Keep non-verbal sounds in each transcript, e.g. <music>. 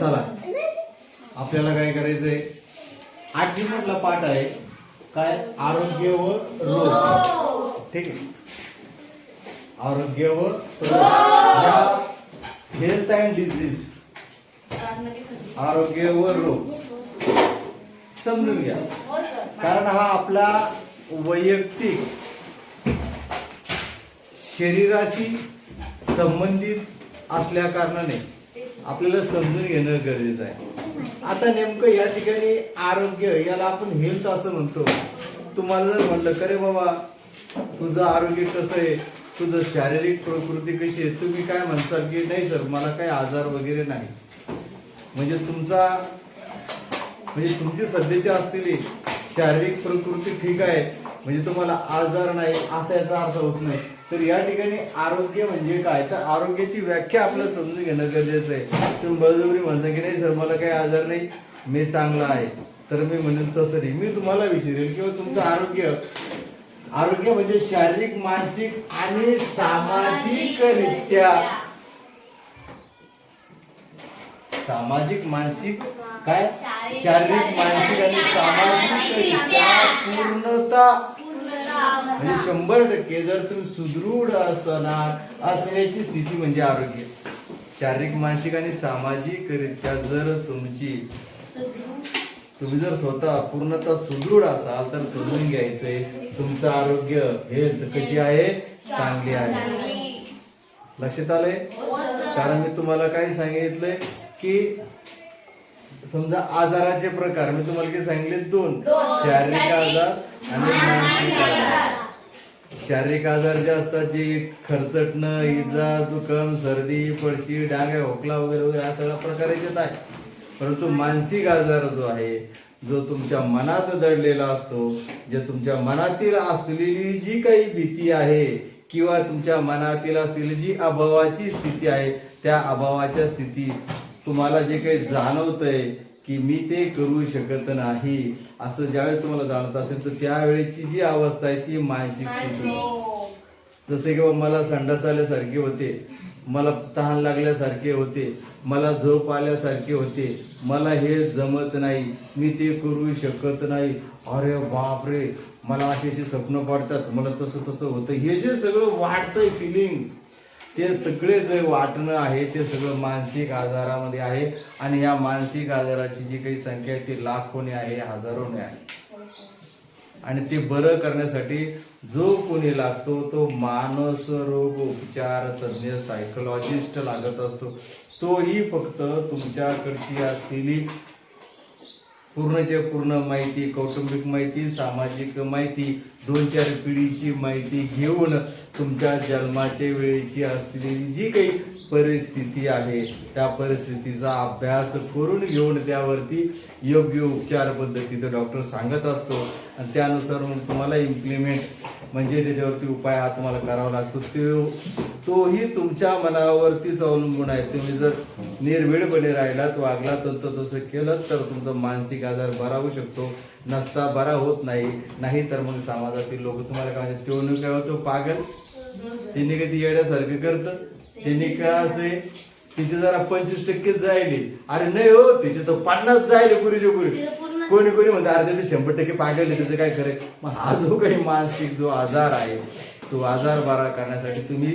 चला. आपल्याला काय करायचंय? आठवी मधला पाठ आहे. काय? आरोग्य व रोग. ठीक आहे. आरोग्य व रोग. हेल्थ अँड डिसीज आरोग्य व रोग. समजून घ्या. कारण हा आपला वैयक्तिक शरीराशी संबंधित असल्या कारणाने आपल्याला समजून घेणं गरजेचं आहे. आता नेमकं या ठिकाणी आरोग्य याला आपण हेल्थ असं म्हणतो. तुम्हाला जर म्हणलं का रे बाबा तुझं आरोग्य कसं आहे? तुझं शारीरिक प्रकृती कशी आहे? तुम्ही काय म्हणसाल की नाही सर मला काही आजार वगैरे नाही. म्हणजे तुमचा म्हणजे तुमची सध्याची असलेली शारीरिक प्रकृती ठीक आहे म्हणजे तुम्हाला आजार नाही असा याचा अर्थ होत नाही. तर या ठिकाणी आरोग्य म्हणजे काय? तर आरोग्याची व्याख्या आपल्याला समजून घेणं गरजेचं आहे. तुम्ही बळजबरी म्हणता की नाही सर मला काही आजार नाही मी चांगला आहे. तर मी म्हणेन तसं नाही. मी तुम्हाला विचारेल किंवा तुमचं आरोग्य आरोग्य म्हणजे शारीरिक मानसिक आणि सामाजिकरित्या. सामाजिक मानसिक काय? शारीरिक मानसिक आणि सामाजिक रित्या पूर्णता. म्हणजे शंभर टक्के जर तुम्ही सुदृढ असणार असण्याची स्थिती म्हणजे आरोग्य. शारीरिक मानसिक आणि सामाजिक रित्या जर तुमची तुम्ही जर स्वतः पूर्णतः सुदृढ असाल तर समजून घ्यायचंय तुमचं आरोग्य हेल्थ कशी आहे? चांगली आहे. लक्षात आलंय? कारण मी तुम्हाला काय सांगितलंय की समजा आजाराचे प्रकार मी तुम्हाला काय सांगितले दोन. शारीरिक आजार आणि मानसिक आजार. शारीरिक आजार जे असतात जे खरचटणं इजा दुखम सर्दी पडशी डाग खोकला वगैरे वगैरे हा सगळा प्रकार याच्यात आहे. परंतु मानसिक आजार जो आहे जो तुमच्या मनात दडलेला असतो जे तुमच्या मनातील असलेली जी काही भीती आहे किंवा तुमच्या मनातील असलेली जी अभावाची स्थिती आहे त्या अभावाच्या स्थितीत तुम्हाला जे काही जाणवतंय की मी ते करू शकत नाही असं ज्यावेळेस तुम्हाला जाणवत असेल तर त्यावेळेची जी अवस्था आहे ती मानसिक स्थिती जसे की मला संडास आल्यासारखे होते मला तहान लागल्यासारखे होते मला झोप आल्यासारखे होते मला हे जमत नाही मी ते करू शकत नाही. अरे बापरे मला अशी अशी स्वप्न पडतात मला तसं तसं होतं. हे जे सगळं वाटतंय फिलिंग्स ते सगळे जे वाटणं आहे ते सगळं मानसिक आजारामध्ये आहे आणि या मानसिक आजाराची जी काही संख्या आहे ती लाखोने आहे हजारोने आहे. आणि ते बरं करण्यासाठी जो कोणी लागतो तो मानस रोग उपचार तज्ज्ञ सायकोलॉजिस्ट लागत असतो. तोही फक्त तुमच्याकडची असलेली पूर्णच्या पूर्ण माहिती कौटुंबिक माहिती सामाजिक माहिती दोन चार पिढीची माहिती घेऊन तुमच्या जन्माच्या वेळेची असलेली जी काही परिस्थिती आहे त्या परिस्थितीचा अभ्यास करून घेऊन त्यावरती योग्य उपचार पद्धतीचं डॉक्टर सांगत असतो. आणि त्यानुसार मग तुम्हाला इम्प्लिमेंट म्हणजे त्याच्यावरती उपाय हा तुम्हाला करावा लागतो. तो तोही तुमच्या मनावरतीच अवलंबून आहे. तुम्ही जर निर्भीडपणे राहिलात वागलात तर तसं केलं तर तुमचा मानसिक आजार बरा होऊ शकतो. नसता बरा होत नाही. नाही तर मग समाजातील लोक तुम्हाला काय म्हणतात तो काय होतो पागल. त्यांनी कधी येण्यासारखं करतं? त्यांनी काय असे तिचे जरा पंचवीस टक्केच जायले. अरे नाही हो तिचे तर पन्नास जायले पुरीचे पुरी. कोणी कोणी म्हणतं अर्धे ते शंभर टक्के पागल आहे त्याचं काय करे मग हा जो काही मानसिक जो आजार आहे तो आजार बरा करण्यासाठी तुम्ही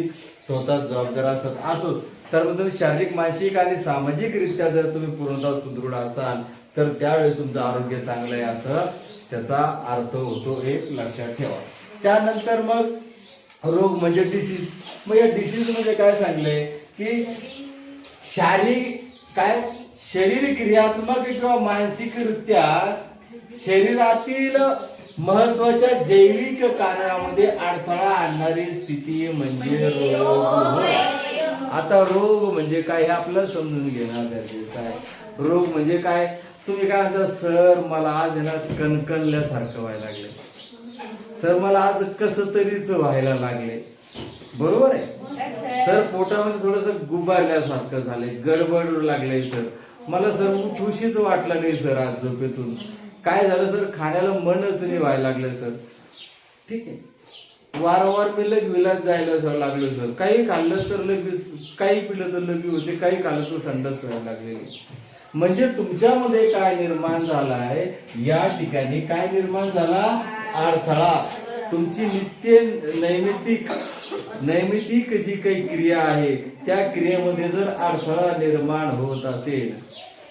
स्वतः जबाबदार असत. असो तर मग तुम्ही शारीरिक मानसिक आणि सामाजिक रित्या जर तुम्ही पूर्णतः सुदृढ असाल तर त्यावेळेस तुमचं आरोग्य चांगलं आहे असं त्याचा अर्थ होतो एक लक्षात ठेवा. त्यानंतर मग रोग म्हणजे डिसीज मग या डिसीजमध्ये काय सांगलंय? की शारीरिक काय? शरीर क्रियात्मक किंवा मानसिकरित्या शरीरातील महत्त्वाच्या जैविक कार्यामध्ये अडथळा आणणारी स्थिती म्हणजे रोग. होय. आता रोग म्हणजे काय हे आपलं समजून घेणं गरजेचं आहे. रोग म्हणजे काय? तुम्ही काय म्हणता सर मला आज ना कणकणल्यासारखं व्हायला लागले सर मला आज कस तरीच व्हायला लागले. बरोबर आहे? सर पोटामध्ये थोडस गुबारल्यासारखं झालंय गडबड लागलंय सर. मला सर उठूशीच वाटलं नाही सर आज झोपेतून. काय झालं सर? खाण्याला मनच नाही व्हायला लागलं सर. ठीक आहे. वारंवार मी लग विलास जायला सर लागलो सर. काही खाल्लं तर लगेच काही पिलं तर लगी होते काही खाल्लं तर संडास व्हायला लागलेली म्हणजे तुमच्यामध्ये काय निर्माण झालाय? या ठिकाणी काय निर्माण झाला? अडथळा तुमची नित्य नैमित्तिक नैमित्तिक जी काही क्रिया आहे त्या क्रियेमध्ये जर अडथळा निर्माण होत असेल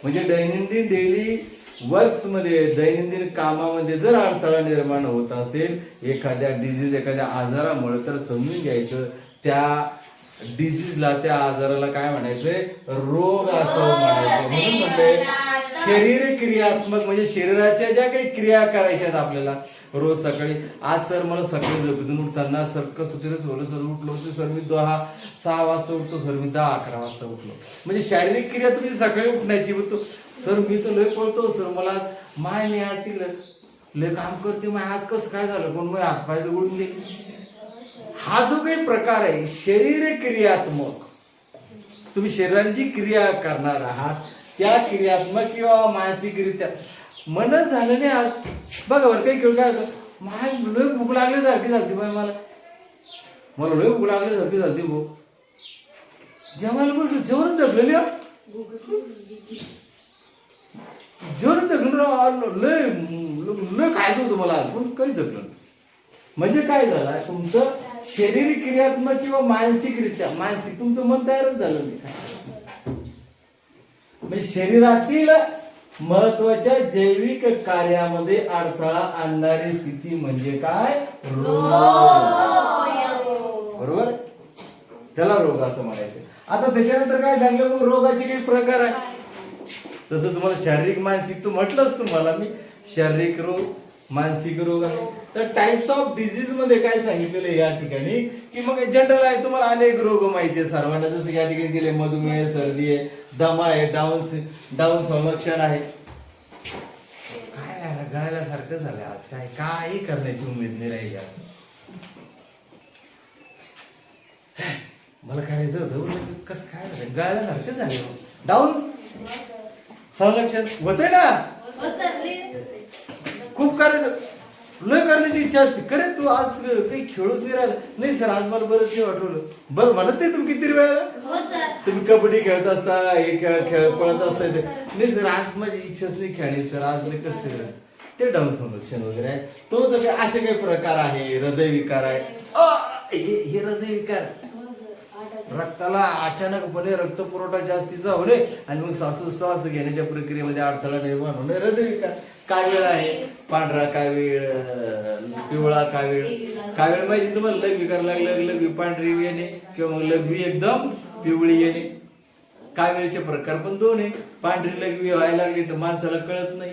म्हणजे दैनंदिन डेली वर्क्समध्ये दैनंदिन कामामध्ये जर अडथळा निर्माण होत असेल एखाद्या डिझीज एखाद्या आजारामुळे तर समजून घ्यायचं त्या डिझीजला त्या आजाराला काय म्हणायचंय? रोग असं म्हणायचं. म्हणून म्हणते शरीर क्रियात्मक म्हणजे शरीराच्या ज्या काही क्रिया करायच्या आहेत आपल्याला रोज सकाळी. आज सर मला सकाळी झोपेतून उठताना सर कसं तरी सोलं सर? उठलो होतो सर मी दहा सहा वाजता उठतो सर मी दहा अकरा वाजता उठलो. म्हणजे शारीरिक क्रिया तुमची सकाळी उठण्याची मग सर मी तर लय पळतो सर मला माय मी आज तिकडं लय काम करते माय आज कसं काय झालं? कोण मग हातपाय जोडून दे. हा जो काही प्रकार आहे शरीर क्रियात्मक तुम्ही शरीराची क्रिया करणार आहात त्या क्रियात्मक किंवा मानसिकरित्या. मनच झालं नाही आज. बघा बरं काही खेळ काय होतं माझ लय भूक लागली सारखी झाली बाय मला. मला लय भूक लागली सारखी झाली भाऊ जेवायला बोलतो जेवण जगलेली जेवण जगलं राव, लय लय खायचं होतं मला पण काही जगलं म्हणजे काय झालं तुमचं शरीर क्रियात्मक किंवा मानसिकरित्या मानसिक तुमचं मन तयारच झालं नाही. म्हणजे शरीरातील महत्त्वाच्या जैविक कार्यामध्ये अडथळा आणणारी स्थिती म्हणजे काय? रोग. बरोबर? त्याला रोग असं म्हणायचं. आता त्याच्यानंतर काय सांगलं मग रोगाचे काही प्रकार आहे तसं तुम्हाला शारीरिक मानसिक तू म्हटलंच तुम्हाला मी. शारीरिक रोग मानसिक रोग आहे. तर टाइप्स ऑफ डिझीजमध्ये काय सांगितलेलं या ठिकाणी? की मग जनरल आहे तुम्हाला अनेक रोग माहिती आहे सर्वांना. जसं या ठिकाणी दिले मधुमेह सर्दी आहे दमा आहे डाऊन डाऊन संरक्षण आहे. काय आहे ना, गळाल्यासारखं झालं आज काय? काही करण्याची उमेद नाही राहिली. मला करायचं होतं? कसं काय झालं गळाल्यासारखं झालं डाऊन संरक्षण. होतंय ना? करायचं लय करण्याची इच्छा असते. करे तू आज काही खेळत नाही राहिला. नाही सर आज मला बरंच नाही वाटवलं बरं म्हणत नाही तुम्ही किती वेळा तुम्ही कबड्डी खेळत असता हे खेळ खेळ पळत असता. नाही सर आज माझी इच्छाच नाही खेळायची सर. आज नाही कसं. ते डाऊन संरक्षण वगैरे आहे. तो सगळे असे काही प्रकार आहे हृदय विकार आहे. हे हे हृदय विकार. रक्ताला अचानकपणे रक्त पुरवठा जास्तीचा होणे आणि मग श्वासोश्वास घेण्याच्या प्रक्रियेमध्ये अडथळा निर्माण होणे हृदयविकार कावीळ आहे? पांढरा कावीळ पिवळा कावीळ कावीळ माहिती तुम्हाला? लघवी करायला लागला लघवी पांढरी येणे किंवा लघवी एकदम पिवळी येणे. कावीळचे प्रकार पण दोन आहे. पांढरी लघवी व्हायला लागली तर माणसाला कळत नाही.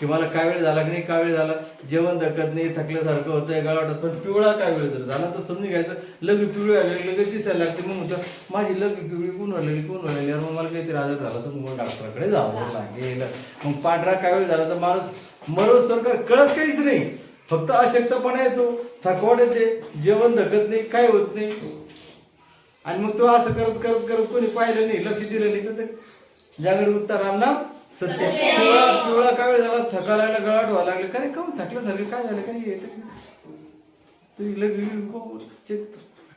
की मला वेळ झाला की नाही काय वेळ झाला? जेवण धकत नाही थकल्यासारखं होतं काय वाटत पण पिवळा कावीळ जर झाला? तर समजून घ्यायचं. लघवी पिवळी आलेली लगेच दिसायला लागते? मग म्हणतो माझी लघवी पिवळी कोण आलेली कोण आलेली मग मला काहीतरी आजार झाला तर मग डॉक्टरकडे जावं लागेल मग पांढरा वेळ झाला तर माणूस मरोज सरकार कळत काहीच नाही. फक्त अशक्तपणा येतो थकवाट येते जेवण धकत नाही काय होत नाही. आणि मग तो असं करत करत करत कोणी पाहिलं नाही लक्ष दिलं नाही तर ते जागड रामनाम सत्य. पिवळा पिवळा काय वेळ झाला थका लागला गळाट व्हायला लागले. काय काऊन थकलं झालं काय झालं? काय येत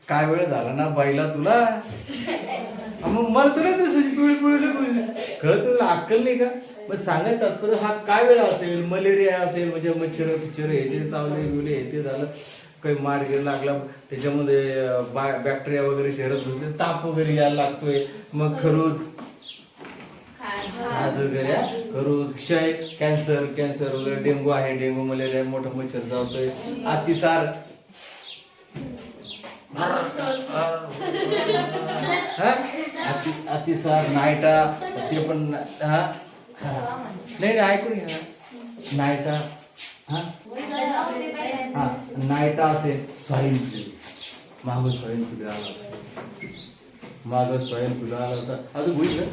काय वेळ झाला ना बाईला तुला? मग मला तुला दिसायची पिवळी पिवळी कळत तुला अक्कल नाही का? मग सांगायचं तात्पर्य हा काय वेळ असेल? मलेरिया असेल म्हणजे मच्छर पिक्चर हे ते चावले बिवले हे ते झालं. काही मार गिर लागला. त्याच्यामध्ये बॅक्टेरिया वगैरे शहरात घुसले. ताप वगैरे यायला लागतोय. मग खरूच आज वगैरे खरूज क्षय कॅन्सर कॅन्सर वगैरे डेंगू आहे डेंगू मलेरिया मोठं मच्छर जावतोय अतिसार. अतिसार नायटा ते पण हा. नाही नाही ऐकून घ्या. नायटा हा? नायटा असेल स्वाईन फ्लू माग स्वाईन फ्लू आला होता. स्वाईन फ्लू आला होता. अजून होईल का?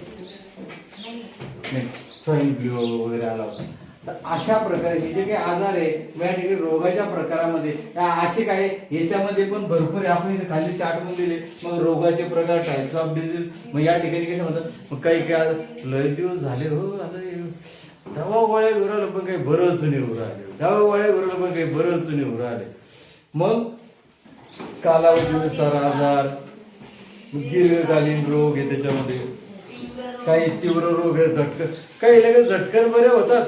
नाही स्वाईन फ्लू वगैरे आला होता. तर अशा प्रकारे हे जे काही आजार आहे या ठिकाणी रोगाच्या प्रकारामध्ये असे काय याच्यामध्ये पण भरपूर आपण इथे खाली चार्ट म्हणून दिले. मग रोगाचे प्रकार टाइप्स ऑफ डिझीज मग या ठिकाणी काय म्हणतात मग काही काय लय दिवस झाले हो आता दवा गोळ्या घेऊन राहिलं पण काही बरंच नाही होऊ राहिले. दवा गोळ्या घेऊन पण काही बरंच नाही होऊ राहिले. मग कालावधीनुसार आजार दीर्घकालीन रोग आहे त्याच्यामध्ये. काही तीव्र रोग आहे झटकर काही लगेच झटकर बरे होतात.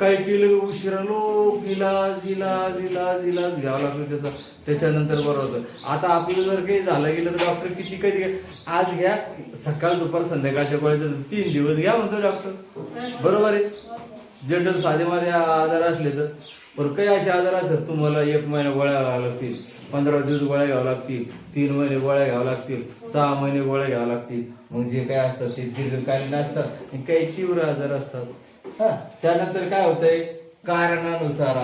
काही केलं उशिरा लोक इलाज इलाज इलाज इलाज घ्यावा लागतो त्याचा. त्याच्यानंतर बरं होतं. आता आपलं जर काही झालं गेलं तर डॉक्टर किती कधी आज घ्या. सकाळ दुपार संध्याकाळच्या गोळ्या तीन दिवस घ्या म्हणतो डॉक्टर बरोबर आहे. जनरल साधे माझे आजार असले तर. बरं काही असे आजार असतात तुम्हाला एक महिना गोळ्या घ्याव्या लागतील. पंधरा दिवस गोळ्या घ्याव्या लागतील. तीन महिने गोळ्या घ्याव्या लागतील. सहा महिने गोळ्या घ्याव्या लागतील. मग जे काय असतात ते दीर्घकालीन असतात आणि काही तीव्र आजार असतात. हा त्यानंतर काय होतंय? कारणानुसार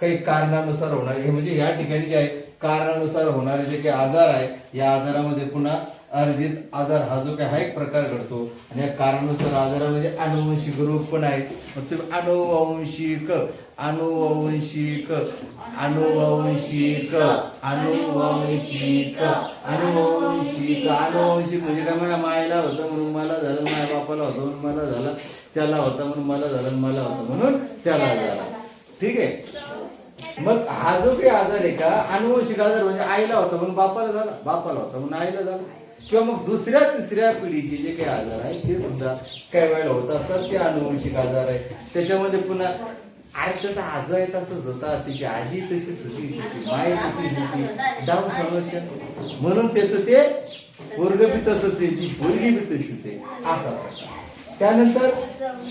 काही कारणानुसार होणारे. हे म्हणजे या ठिकाणी जे आहे कारणानुसार होणारे जे काही आजार आहे या आजारामध्ये पुन्हा अर्जित आजार हा जो काही हा एक प्रकार घडतो. आणि या कारणानुसार आजारामध्ये अनुवंशिक रोग पण आहेत. मग ते अनुवंशिक अनुवंशिक अनुवंशिक अनुवंशिक अनुवंशिक अनुवंशिक म्हणजे काय? माझ्या मायला होतं म्हणून मला झालं माझ्या बापाला होतं म्हणून मला झालं त्याला होतं म्हणून मला झालं मला होतं म्हणून त्याला झालं. ठीक आहे? मग हा जो काही आजार आहे का? अनुवंशिक आजार म्हणजे आईला होता म्हणून बापाला झाला बापाला होता म्हणून आईला झाला. किंवा मग दुसऱ्या तिसऱ्या पिढीचे जे काही आजार आहेत ते सुद्धा काही वेळेला होत असतात. ते अनुवंशिक आजार आहे त्याच्यामध्ये पुन्हा अरे त्याचा आजार आहे तसंच होता. तिची आजी तशीच होती तिची माय तशी होती. डाऊन समस्या म्हणून त्याचं ते वर्ग बी तसंच आहे ती पोरगी बी तशीच आहे. असा प्रकार. त्यानंतर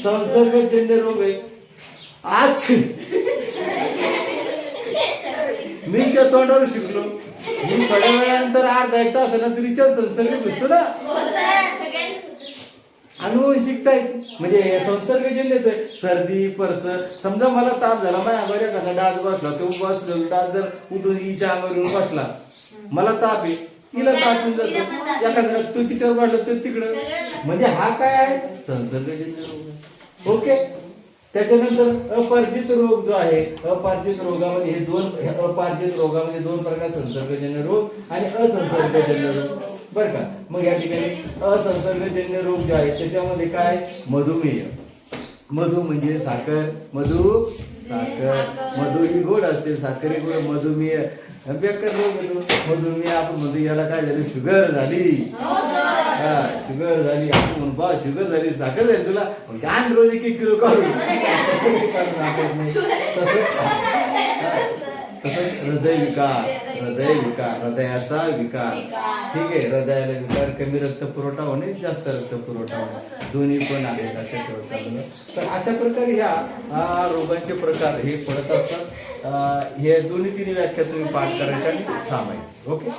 संसर्गजन्य रोग आहे. आज मीच्या तोंडावर शिकलो मी थोड्या वेळानंतर अर्धा एक ना तरीच्या संसर्ग घुसतो ना? अनुवंशिकता येते म्हणजे हे संसर्गजन्य येतोय. सर्दी परस समजा मला ताप झाला माझ्या बऱ्या कसा डास बसला तो बसलो डास जर उठून हिच्या अंगावर येऊन बसला मला ताप आहे. तिला ताप येऊन जातो. एखाद्या तू तिच्यावर वाढलं तर तिकडं. म्हणजे हा काय आहे? संसर्गजन्य रोग. ओके? त्याच्यानंतर अपार्जित रोग जो आहे अपार्जित रोगामध्ये हे दोन अपार्जित रोगामध्ये दोन प्रकार संसर्गजन्य रोग आणि असंसर्गजन्य रोग. बरं का? मग या ठिकाणी असंसर्गजन्य रोग जे आहे त्याच्यामध्ये काय? मधुमेह. मधु म्हणजे साखर. मधु? साखर. मधु ही गोड असते साखर ही गोड मधुमेह. बेकर रोग मधुमेह आपण म्हणतो याला काय झालं? शुगर झाली. हो, शुगर झाली आपण म्हणू बा शुगर झाली साखर झाली तुला आण रोज एक एक किलो <laughs> हा. तसंच हृदय विकार हृदय विकार हृदयाचा विकार. ठीक आहे हृदयाला विकार कमी रक्त पुरवठा होणे जास्त रक्त पुरवठा होणे. दोन्ही पण आहेत अशा प्रकारे तर अशा प्रकारे ह्या रोगांचे प्रकार हे पडत असतात. हे दोन्ही तिन्ही व्याख्या तुम्ही पाठ करायच्या आणि थांबायचे. ओके?